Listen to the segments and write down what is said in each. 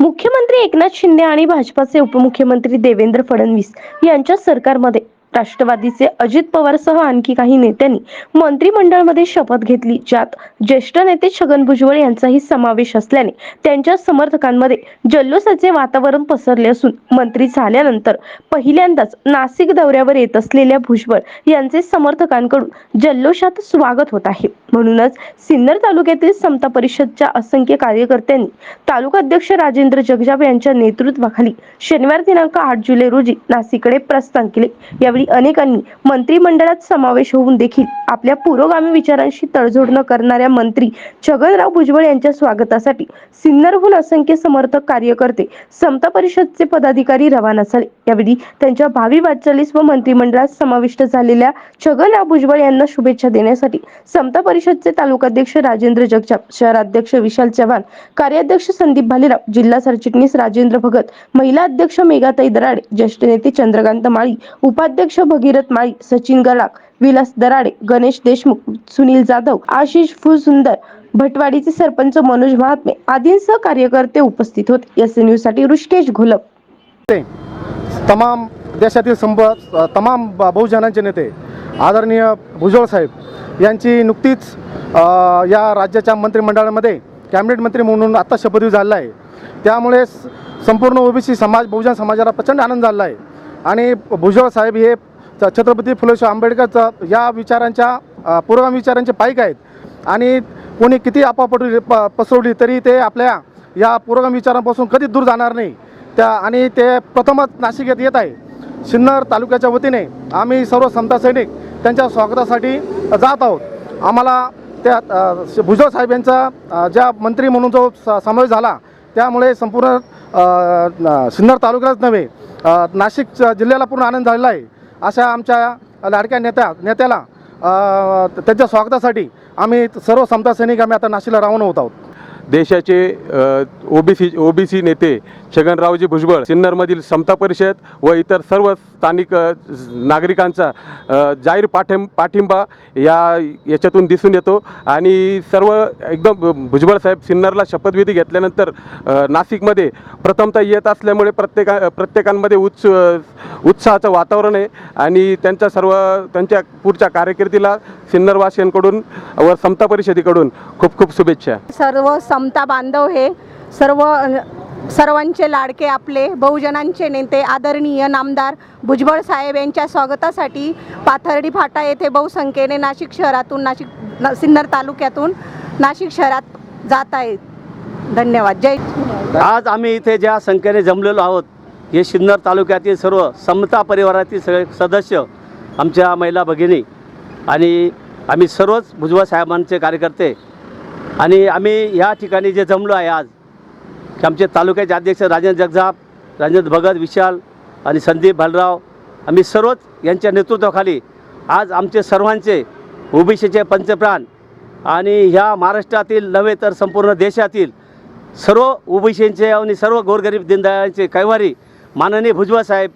मुख्यमंत्री एकनाथ शिंदे आणि भाजपाचे उपमुख्यमंत्री देवेंद्र फडणवीस यांच्या सरकारमध्ये राष्ट्रवादीचे अजित पवारसह आणखी काही नेत्यांनी मंत्रिमंडळामध्ये शपथ घेतली ज्यात ज्येष्ठ नेते छगन भुजबळ यांचाही समावेश असल्याने त्यांच्या समर्थकांमध्ये जल्लोषाचे वातावरण पसरले असून मंत्री झाल्यानंतर पहिल्यांदाच नाशिक दौऱ्यावर येत असलेल्या भुजबळ यांचे समर्थकांकडून जल्लोषात स्वागत होत आहे. म्हणूनच सिन्नर तालुक्यातील समता परिषदच्या असंख्य कार्यकर्त्यांनी तालुकाध्यक्ष राजेंद्र जगजाप यांच्या नेतृत्वाखाली शनिवार दिनांक आठ जुलै रोजी नाशिककडे प्रस्थान केले. यावेळी अनेकांनी मंत्रिमंडळात समावेश होऊन देखील आपल्या पुरोगामी विचारांशी तडजोड न करणाऱ्या मंत्री छगनराव भुजबळ यांच्या स्वागतासाठी सिन्नरहून असंख्य समर्थक कार्यकर्ते समता परिषदचे पदाधिकारी रवाना झाले. यावेळी त्यांच्या भावी वाटचालीस व मंत्रिमंडळात समाविष्ट झालेल्या छगनराव भुजबळ यांना शुभेच्छा देण्यासाठी समता परिषदचे तालुकाध्यक्ष राजेंद्र जगजाप शहराध्यक्ष विशाल चव्हाण कार्याध्यक्ष संदीप भालेराव जिल्हा सरचिटणीस राजेंद्र भगत महिला अध्यक्ष मेघाताई दराडे ज्येष्ठ नेते चंद्रकांत माळी उपाध्यक्ष भगीरथ माळी सचिन गलाक विलास दराडे गणेश देशमुख सुनील जाधव आशिष फुलसुंदर भटवाडीचे सरपंच मनोज महात्मे आदींसह कार्यकर्ते उपस्थित होते. एस न्यूजसाठी ऋषिकेश घोलप. ते तमाम देशातील संप तमाम बहुजनांचे नेते आदरणीय भुजबळ साहेब यांची नुकतीच या राज्याच्या मंत्रिमंडळामध्ये कॅबिनेट मंत्री म्हणून आत्ता शपथविधी झालेला आहे. त्यामुळे स- संपूर्ण ओबीसी समाज बहुजन समाजाला प्रचंड आनंद झाला आहे. आणि भुजबळ साहेब हे छत्रपती फुलेशाह आंबेडकरचं या विचारांच्या अ, विचारांचे पाईक आहेत. आणि कोणी किती अफवा प पसरवली तरी ते आपल्या या पूर्वगाम विचारांपासून कधीच दूर जाणार नाही. त्या आणि ते प्रथमच नाशिक येत येत आहे. सिन्नर तालुक्याच्या वतीने आम्ही सर्व समता सैनिक त्यांच्या स्वागतासाठी जात आहोत. आम्हाला त्या भुजबळ साहेब यांचा ज्या मंत्री म्हणून जो समावेश झाला त्यामुळे संपूर्ण सिन्नर तालुक्यालाच नव्हे नाशिक जिल्ह्याला पूर्ण आनंद झालेला आहे. अशा आमच्या लाडक्या नेत्या नेत्याला त्यांच्या स्वागतासाठी आम्ही सर्व समता सैनिक आम्ही आता नाशिकला राहून होत आहोत. देशाचे ओबीसी ओबीसी नेते छगनरावजी भुजबळ सिन्नरमधील समता परिषद व इतर सर्व स्थानिक नागरिकांचा जाहीर पाठिं पाठिंबा या याच्यातून दिसून येतो. आणि सर्व एकदम भुजबळ साहेब सिन्नरला शपथविधी घेतल्यानंतर नाशिकमध्ये प्रथमतः येत असल्यामुळे प्रत्येका प्रत्येकांमध्ये उत्स उत्साहाचं वातावरण आहे. आणि त्यांच्या सर्व त्यांच्या पुढच्या कार्यकिर्दीला सिन्नरवासियांकडून व समता परिषदेकडून खूप खूप शुभेच्छा. सर्व समता बांधव हे सर्व सर्वांचे लाडके आपले बहुजनांचे नेते आदरणीय नामदार भुजबळ साहेब यांच्या स्वागतासाठी पाथर्डी फाटा येथे बहुसंख्येने नाशिक शहरातून नाशिक सिन्नर तालुक्यातून नाशिक शहरात जात आहेत. धन्यवाद. जय आज आम्ही इथे ज्या संख्येने जमलेलो आहोत हे सिन्नर तालुक्यातील सर्व समता परिवारातील सगळे सदस्य आमच्या महिला भगिनी आणि आम्ही सर्वच भुजबळ साहेबांचे कार्यकर्ते आणि आम्ही या ठिकाणी जे जमलो आहे आज की आमचे तालुक्याचे अध्यक्ष राजेंद्र जगजाप राजेंद्र भगत विशाल आणि संदीप भालराव आम्ही सर्वच यांच्या नेतृत्वाखाली आज आमचे सर्वांचे ओबीसीचे पंचप्राण आणि ह्या महाराष्ट्रातील नव्हे तर संपूर्ण देशातील सर्व ओबीसींचे आणि सर्व गोरगरीब दिनदयाळांचे कैवारी माननीय भुजबळ साहेब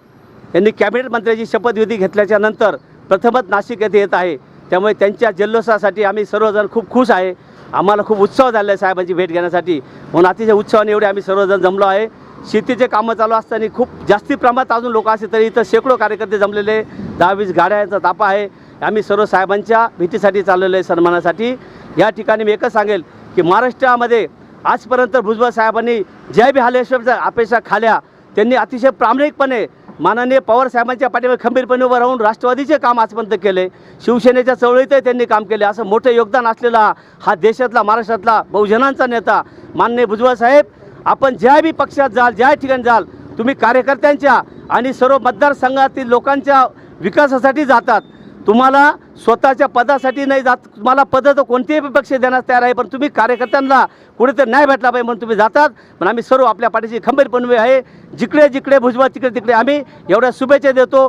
यांनी कॅबिनेट मंत्र्याची शपथविधी घेतल्याच्या नंतर प्रथमच नाशिक येथे येत आहे. त्यामुळे त्यांच्या जल्लोषासाठी आम्ही सर्वजण खूप खुश आहे. आम्हाला खूप उत्सव झाला आहे साहेबांची भेट घेण्यासाठी. म्हणून अतिशय उत्सवाने एवढे आम्ही सर्वजण जमलो आहे. शेतीचे कामं चालू असताना खूप जास्ती प्रमाणात अजून लोक असले तरी इथं शेकडो कार्यकर्ते जमलेले दहा वीस गाड्यांचा तापा आहे. आम्ही सर्व साहेबांच्या भेटीसाठी चाललेलो आहे सन्मानासाठी. या ठिकाणी मी एकच सांगेल की महाराष्ट्रामध्ये आजपर्यंत भुजबळ साहेबांनी ज्या बी हालेश्वरच्या अपेक्षा खाल्या. त्यांनी अतिशय प्रामाणिकपणे माननीय पवार साहेबांच्या खंबीरपणे उभं राहून राष्ट्रवादीचे काम आजपर्यंत केले. शिवसेनेच्या चळवळीतही त्यांनी काम केले. असं मोठं योगदान असलेला हा देशातला महाराष्ट्रातला बहुजनांचा नेता माननीय भुजबळ साहेब आपण ज्या बी पक्षात जाल ज्या ठिकाणी जाल तुम्ही कार्यकर्त्यांच्या आणि सर्व मतदारसंघातील लोकांच्या विकासासाठी जातात. तुम्हाला स्वतःच्या पदासाठी नाही जात. तुम्हाला पदं तर कोणतेही पक्ष देण्यास तयार आहे पण तुम्ही कार्यकर्त्यांना कुठेतरी न्याय भेटला पाहिजे म्हणून तुम्ही जातात. पण आम्ही सर्व आपल्या पाठीशी खंबीरपणे आहे. जिकडे जिकडे भुजबळ तिकडे तिकडे आम्ही एवढ्या शुभेच्छा देतो.